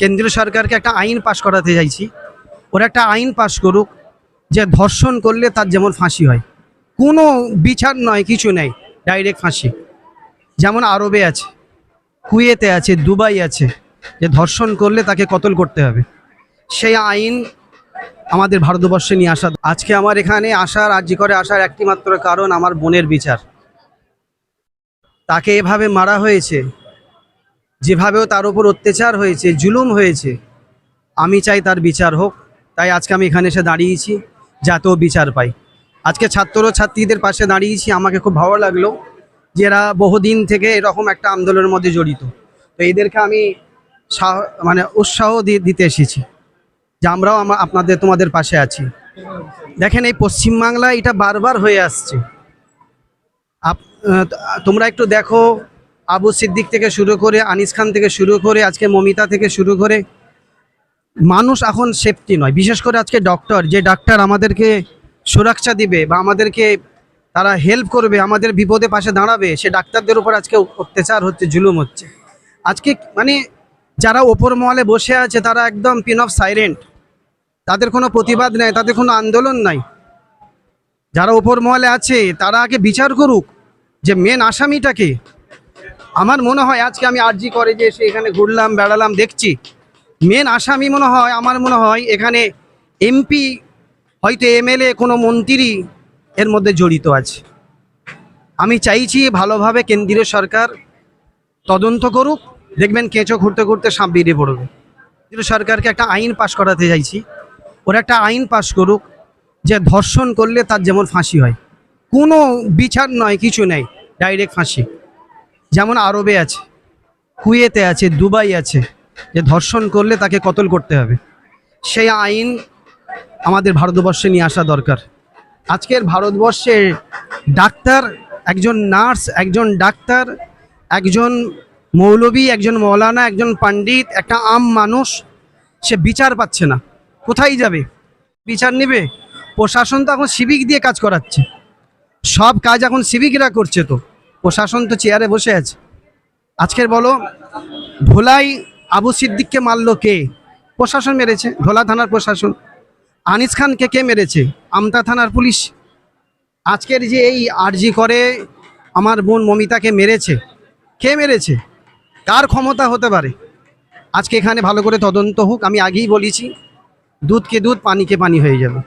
কেন্দ্রীয় সরকারকে একটা আইন পাশ করাতে চাইছি। ওরা একটা আইন পাশ করুক, যে ধর্ষণ করলে তার যেমন ফাঁসি হয়। কোনো বিচার নয়, কিছু নেই, ডাইরেক্ট ফাঁসি। যেমন আরবে আছে, কুয়েতে আছে, দুবাই আছে, যে ধর্ষণ করলে তাকে কতল করতে হবে। সেই আইন আমাদের ভারতবর্ষে নিয়ে আসা। আজকে আমার এখানে আসার আর্জি করে আসার একটি মাত্র কারণ আমার বোনের বিচার। তাকে এভাবে মারা হয়েছে যেভাবেও তার উপর অত্যাচার হয়েছে, জুলুম হয়েছে, আমি চাই তার বিচার হোক। তাই আজকে আমি এখানে এসে দাঁড়িয়েছি যাতেও বিচার পাই আজকে ছাত্র ছাত্রীদের পাশে দাঁড়িয়েছি, আমাকে খুব ভালো লাগল যে এরা বহুদিন থেকে এরকম একটা আন্দোলনের মধ্যে জড়িত। তো এদেরকে আমি মানে উৎসাহ দিতে এসেছি যে আমরাও আমা- আপনাদের, তোমাদের পাশে আছি। দেখেন এই পশ্চিমবাংলায় এটা বারবার হয়ে আসছে। আপ- তোমরা একটু দেখো আবু সিদ্দিক থেকে শুরু করে, আনিস খান থেকে শুরু করে, আজকে মমিতা থেকে শুরু করে, মানুষ এখন সেফটি নয়। বিশেষ করে আজকে ডক্টর যে ডাক্তার আমাদেরকে সুরক্ষা দিবে বা আমাদেরকে তারা হেল্প করবে, আমাদের বিপদে পাশে দাঁড়াবে, সে ডাক্তারদের উপর আজকে অত্যাচার হচ্ছে, জুলুম হচ্ছে। আজকে মানে যারা ওপর মহলে বসে আছে, তারা একদম পিন অফ সাইলেন্ট তাদের কোনো প্রতিবাদ নেই, তাদের কোনো আন্দোলন নাই। যারা ওপর মহলে আছে, তারা আগে বিচার করুক যে মেন আসামিটাকে আমার মনে হয় আজকে আমি আর্জি করে যে এসে এখানে ঘুরলাম, বেড়ালাম, দেখছি। মেন আসামি মনে হয়, আমার মনে হয় এখানে এমপি হয়তো এমএলএ কোনো মন্ত্রী এর মধ্যে জড়িত আছে। আমি চাইছি ভালোভাবে কেন্দ্রীয় সরকার তদন্ত করুক, দেখবেন কেঁচো ঘুরতে ঘুরতে সাপ বেরিয়ে পড়বে। কেন্দ্রীয় সরকারকে একটা আইন পাশ করাতে চাইছি। ওরা একটা আইন পাশ করুক, যে ধর্ষণ করলে তার যেমন ফাঁসি হয়। কোনো বিচার নয়, কিছু নেই ডাইরেক্ট ফাঁসি। যেমন আরবে আছে, কুয়েতে আছে, দুবাই আছে, যে ধর্ষণ করলে তাকে কতল করতে হবে। সেই আইন আমাদের ভারতবর্ষে নিয়ে আসা দরকার। আজকের ভারতবর্ষে ডাক্তার, একজন নার্স, একজন ডাক্তার, একজন মৌলবী, একজন মৌলানা, একজন পণ্ডিত, একটা আম মানুষ, সে বিচার পাচ্ছে না। কোথায় যাবে? বিচার নেবে? প্রশাসন তো এখন সিভিক দিয়ে কাজ করাচ্ছে। সব কাজ এখন সিভিকরা করছে তো। প্রশাসন তো চেয়ারে বসে আছে। আজকের বলো, ভোলাই আবু সিদ্দিককে মারলো কে? প্রশাসন মেরেছে, ভোলা থানার প্রশাসন। আনিস খানকে কে মেরেছে? আমতা থানার পুলিশ। আজকের যে এই আরজি করে আমার বোন মমিতাকে মেরেছে, কে মেরেছে? কার ক্ষমতা হতে পারে? আজকে এখানে ভালো করে তদন্ত হোক, আমি আগেই বলেছি দুধকে দুধ পানিকে পানি হয়ে যাবে।